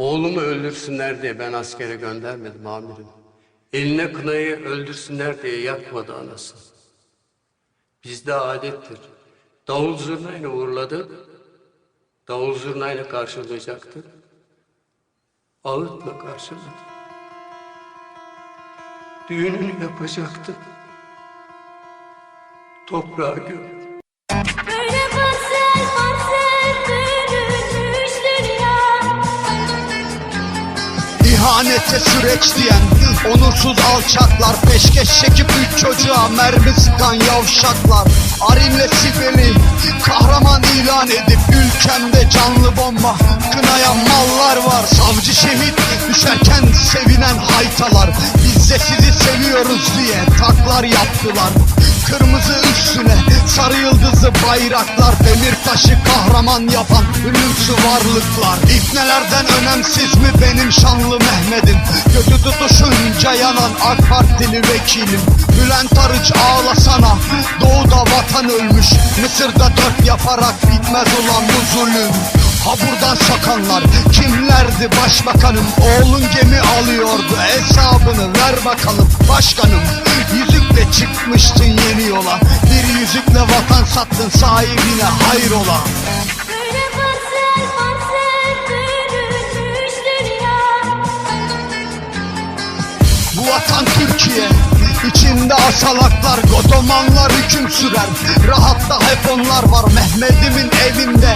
Oğlumu öldürsünler diye ben askere göndermedim amirim. Eline kınayı öldürsünler diye yakmadı anası. Bizde adettir. Davul zurnayla uğurladı. Davul zurnayla karşılayacaktı. Ağıtla karşıladı. Düğününü yapacaktı. Toprağa gömdü. İhanete süreç diyen onursuz alçaklar Peşkeş çekip üç çocuğa mermi sıkan yavşaklar. Arinle Sibel'i kahraman ilan edip Ülkemde canlı bomba kınayan mallar var. Savcı şehit düşerken sevinen haytalar Biz de sizi seviyoruz diye taklar yaptılar. Kırmızı üstüne sarı yıldızlı bayraklar Demir taşı kahraman yapan ölümsü varlıklar. İbnelerden önemsiz mi benim şanlı Mehmet'im? Gözü tutuşunca yanan AK Partili vekilim. Bülent Arıç ağlasana Doğuda vatan ölmüş. Mısır'da dört yaparak bitmez olan bu zulüm Ha buradan sokanlar kimlerdi başbakanım? Oğlun gemi alıyordu hesabını ver bakalım Başkanım. Yüzükle çıkmıştın yeni yola Bir yüzükle vatan sattın sahibine hayrola Bu vatan Türkiye. İçinde asalaklar, godomanlar hüküm sürer. Rahatta hep onlar var Mehmet'imin evinde.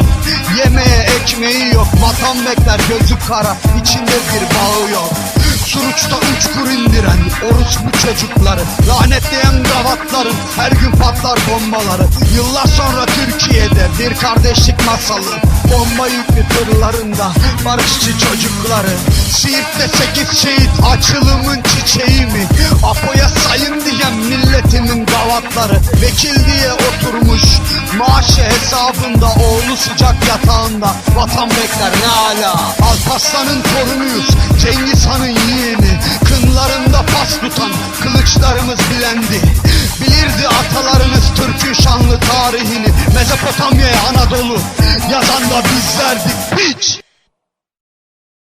Yemeğe ekmeği yok Vatan bekler gözü kara. İçinde bir bağı yok Suruçta uçkur indiren orospu çocukları Lanetleyen gavatların her gün patlar bombaları. Yıllar sonra Türkiye'de bir kardeşlik masalı. Bomba yüklü tırlarında barışçı çocukları. Siirt'te sekiz şehit açılımın çiçeği mi? Apo'ya sayın diyen milletimin gavatları Vekil diye oturmuş maaşı hesabında Oğlu sıcak yatağında. Vatan bekler ne ala. Alparslan'ın torunuyuz Mezopotamya'ya Anadolu. Yazan da bizlerdik piç